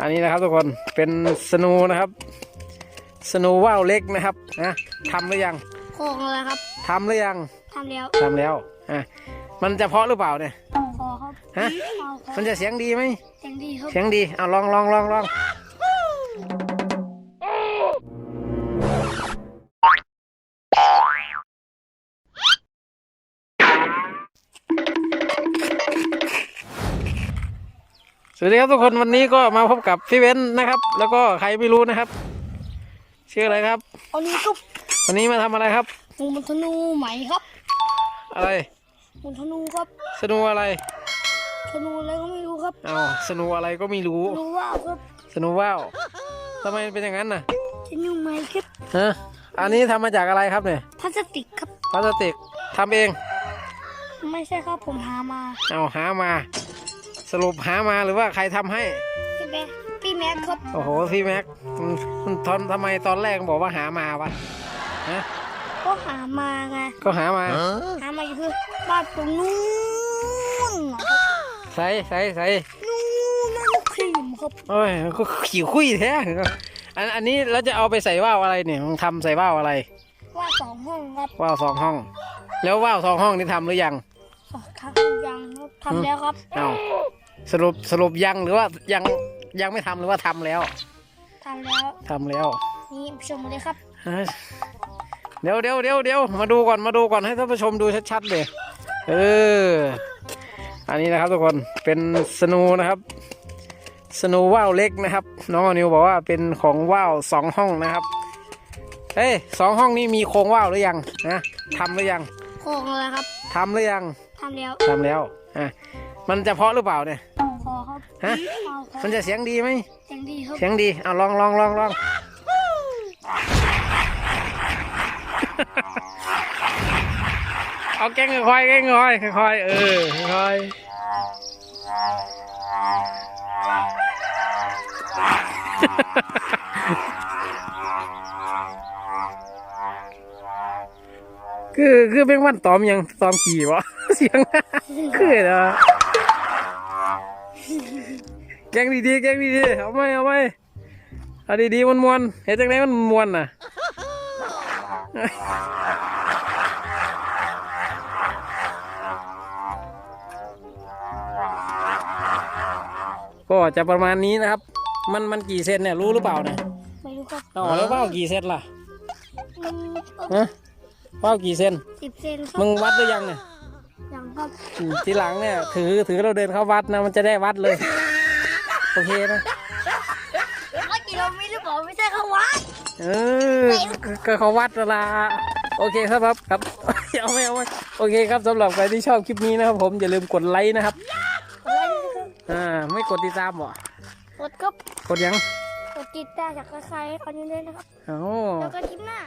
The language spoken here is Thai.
อันนี้นะครับทุกคนเป็นสนูนะครับ สนูว่าวเล็กนะครับนะทำหรือยังโครงเลยครับทำหรือยังทำแล้วทำแล้วอะมันจะเพาะหรือเปล่าเนี่ยพอครับฮะพอครับมันจะเสียงดีไหมเสียงดีครับเสียงดีเอาลองลองลองลอง สวัสดีครับทุกคนวันนี้ก็มาพบกับพี่เว้นนะครับ แล้วก็ใครไม่รู้นะครับชื่ออะไรครับ อันนี้ก็วันนี้มาทำอะไรครับมุนธนูไหมครับอะไรมุนธนูครับสนูอะไรธนูอะไรก็ไม่รู้ครับเอาสนูอะไรก็ไม่รู้รู้ว่าครับสนูว่าวทำไมเป็นอย่างนั้นน่ะธนูไหมครับฮะอันนี้ทำมาจากอะไรครับเนี่ยพลาสติกครับพลาสติกทำเอง ไม่ใช่ครับผมหามาเอาหามา สรุปหามาหรือว่าใครทำให้พี่แม็กพี่แม็กครับโอ้โหพี่แม็กมันมันทนทำไมตอนแรกบอกว่าหามาวะฮะก็หามาไงก็หามาหามาอยู่คือบ้านตรงนู้นน่ะใส่ใส่ใส่นู้นนั่นครีมครับโอ้ยก็ขี่คุยแท้อันอันนี้เราจะเอาไปใส่ว่าวอะไรเนี่ยมึงทำใส่ว่าวอะไรว่าสองห้องครับว่าวสองห้อง แล้วว่าวสองห้องนี่ทำหรือยังสองทำยังครับทำแล้วครับเอา สรุปสรุปยังหรือว่ายังยังไม่ทำหรือว่าทำแล้วทำแล้วทำแล้วนี่ชมเลยครับเฮ้ยเดี๋ยวเดี๋ยวเดี๋ยวเดี๋ยวมาดูก่อนมาดูก่อนให้ท่านผู้ชมดูชัดๆเลยเอออันนี้นะครับทุกคนเป็นสนูนะครับสนูว่าวเล็กนะครับ น้องอนิวบอกว่าเป็นของว่าวสองห้องนะครับเฮ้ยสองห้องนี้มีโครงว่าวหรือยังนะทำหรือยังโครงเลยครับทำหรือยังทำแล้ว ทำแล้ว อะ มันจะเพาะหรือเปล่าเนี่ยพอครับฮะพอครับมันจะเสียงดีไหมเสียงดีครับเสียงดีเอาลองลองลองลองเอาแกงค่อยๆแกงค่อยๆค่อยๆเออค่อยๆคือคือเป็นวันตอมยังตอมขี่วะเสียงคือเหรอ แกงดีๆแกงดีๆเอาไหมเอาไหมเอาดีๆมวนๆเห็นจังไหนมันมวนน่ะก็จะประมาณนี้นะครับ มันมันกี่เซนเนี่ยรู้หรือเปล่าเนี่ยไม่รู้ครับเอาแล้วว่าวกี่เซนล่ะมันฮะว่าวกี่เซนสิบเซนครัมึบงวัดหรือยังเนี่ยยังครับอืมทีหลังเนี่ยถือถือเราเดินเข้าวัดนะมันจะได้วัดเลย โอเคนะร้อยกิโลเมตรหรือเปล่าไม่ใช่เขาวัดเออก็ก็เขาวัดเวลาโอเคครับครับครับเอาไม่เอาไม่โอเคครับสำหรับใครที่ชอบคลิปนี้นะครับ ผมอย่าลืมกดไลค์นะครับอะไรนะครับอ่าไม่กดติดตามบ่กดครับกดยังกดติดตามจากใครๆให้เขานี้ด้วยนะครับเอ้าแล้วก็คลิปหน้า